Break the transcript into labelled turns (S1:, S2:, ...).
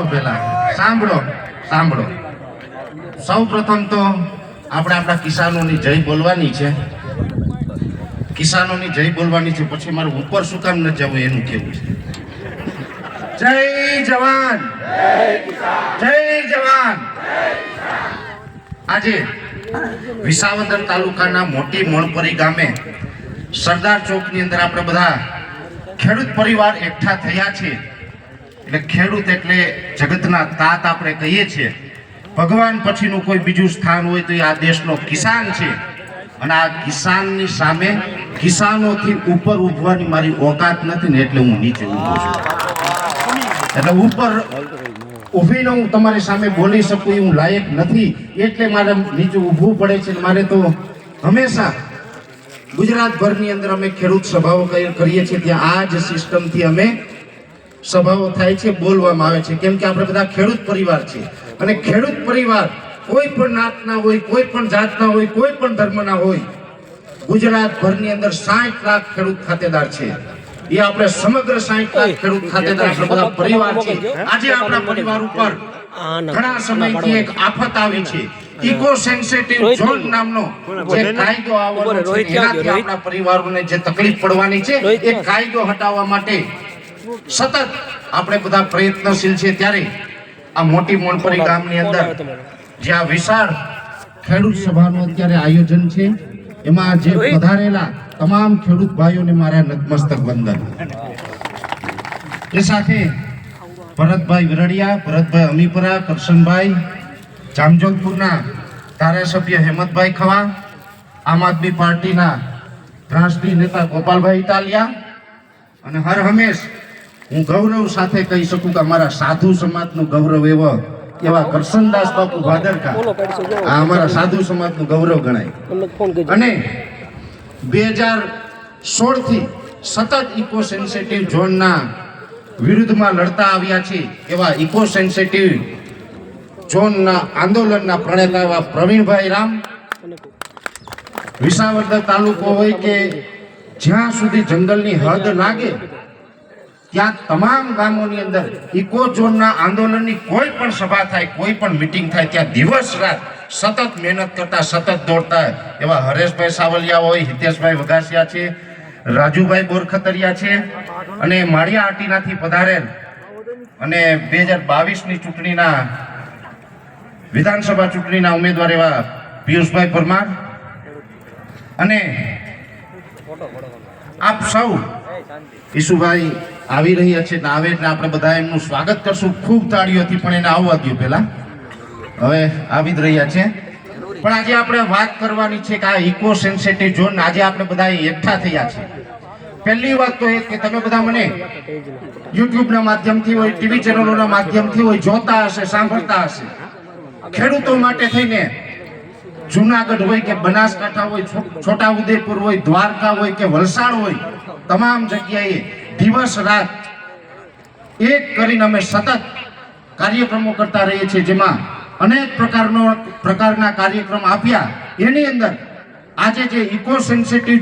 S1: તો પેલા સાંભળો સાંભળો. સૌ પ્રથમ તો આપણે આપણા કિસાનોની જય બોલવાની છે. કિસાનોની જય બોલવાની છે, પછી મારું ઉપર શું કામ ન જવું એનું કેવું છે. જય જવાન! જય જવાન! આજે વિસાવદર તાલુકાના મોટી મોણપરી ગામે સરદાર ચોકની અંદર આપણે બધા ખેડૂત પરિવાર એકઠા થયા છે એટલે ખેડૂત એટલે જગતના તાત આપણે કહીએ છીએ. ભગવાન પછીનું કોઈ બીજું સ્થાન હોય તો એ આ દેશનો કિસાન છે. અને આ કિસાનની સામે કિસાનોથી ઉપર ઉભવાની મારી ઓકાત નથી ને એટલે હું નીચે ઊભો છું. એટલે ઉપર ઊભીને હું તમારી સામે બોલી શકું એવું લાયક નથી. એટલે મારે નીચે ઊભવું પડે છે મારે તો હંમેશા ગુજરાતભરની અંદર અમે ખેડૂત સભાઓ કરી- કરીએ છીએ. ત્યાં આ જ સિસ્ટમથી અમે સભાઓ થાય છે બોલવામાં આવે છે. કેમ કે આપણે બધા ખેડૂત પરિવાર છે અને ખેડૂત પરિવાર કોઈ પણ નાતના હોય કોઈ પણ જાતના હોય કોઈ પણ ધર્મના હોય ગુજરાતભરની અંદર સાઠ લાખ ખેડૂત ખાતેદાર છે. એ આપણે સમગ્ર સાઠ લાખ ખેડૂત ખાતેદાર આપણે બધા પરિવાર છે. આજે આપણા પરિવાર ઉપર ઘણા સમયથી એક આફત આવી છે. ઇકો સેન્સિટિવ ઝોન નામનો જે કાયદો આવવાનો છે એનાથી આપણા પરિવારોને જે તકલીફ પડવાની છે એ કાયદો હટાવવા માટે સતત આપણે બધા પ્રયત્નશીલ છે ત્યારે આ મોટી મોણપરી ગામની અંદર જે આ વિશાળ ખેડૂત સભાનું અત્યારે આયોજન છે એમાં જે પધારેલા તમામ ખેડૂત ભાઈઓને મારા નતમસ્તક વંદન. એ સાથે ભરતભાઈ વિરડિયા ભરતભાઈ અમીપરા કરશનભાઈ જામજોધપુરના ધારાસભ્ય હેમંતભાઈ ખવા આમ આદમી પાર્ટીના રાષ્ટ્રીય નેતા ગોપાલભાઈ ઇટાલિયા અને હર હંમેશ હું ગૌરવ સાથે કહી શકું કે અમારા સાધુ સમાજનું ગૌરવ એવો એવા કરશનદાસ બાપુ ભાદરકા આ અમારા સાધુ સમાજનું ગૌરવ ગણાય. અને બે હજાર સોળથી સતત ઇકો સેન્સિટિવ ઝોનના વિરુદ્ધમાં લડતા આવ્યા છે એવા ઇકો સેન્સિટિવ ઝોનના આંદોલનના પ્રણેતા એવા પ્રવીણભાઈ રામ. વિસાવદર તાલુકો હોય કે જ્યાં સુધી જંગલની હદ લાગે ત્યાં તમામ ગામોની અંદર ઇકો ઝોનના આંદોલનની કોઈ પણ સભા થાય, કોઈ પણ મિટિંગ થાય, ત્યાં દિવસ રાત સતત મહેનત કરતા, સતત દોડતા એવા હરેશભાઈ સાવલિયા હોય, હિતેશભાઈ વઘાસિયા છે, રાજુભાઈ બોરખતરિયા છે અને માળિયા આટીનાથી પધારેલ અને બે હજાર બાવીસની ચૂંટણીના, વિધાનસભા ચૂંટણીના ઉમેદવાર એવા પિયુષભાઈ પરમાર અને આપ સૌ ઈશુભાઈ આવી રહ્યા છે આવે એટલે આપણે બધા એમનું સ્વાગત કરશું. ખૂબ તાળીઓથી પણ એને આવવા દઉં પહેલાં. હવે આવી જ રહ્યા છે. પણ આજે આપણે વાત કરવાની છે કે આ ઇકો સેન્સિટિવ ઝોન આજે આપણે બધા એકઠા થયા છે. પહેલી વાત તો એ કે તમે બધા મને યુટ્યુબના માધ્યમથી હોય ટીવી ચેનલોના માધ્યમથી હોય, જોતા હશે, સાંભળતા હશે. ખેડૂતો માટે થઈને જુનાગઢ હોય કે બનાસકાંઠા હોય છોટા છોટાઉદેપુર હોય, દ્વારકા હોય કે વલસાડ હોય, તમામ જગ્યાએ દિવસ રાત એક કરીને અમે સતત કાર્યક્રમો કરતા રહીએ છીએ, જેમાં અનેક પ્રકારનો, પ્રકારના કાર્યક્રમ આપ્યા. એની અંદર આજે જે ઇકો સેન્સિટિવ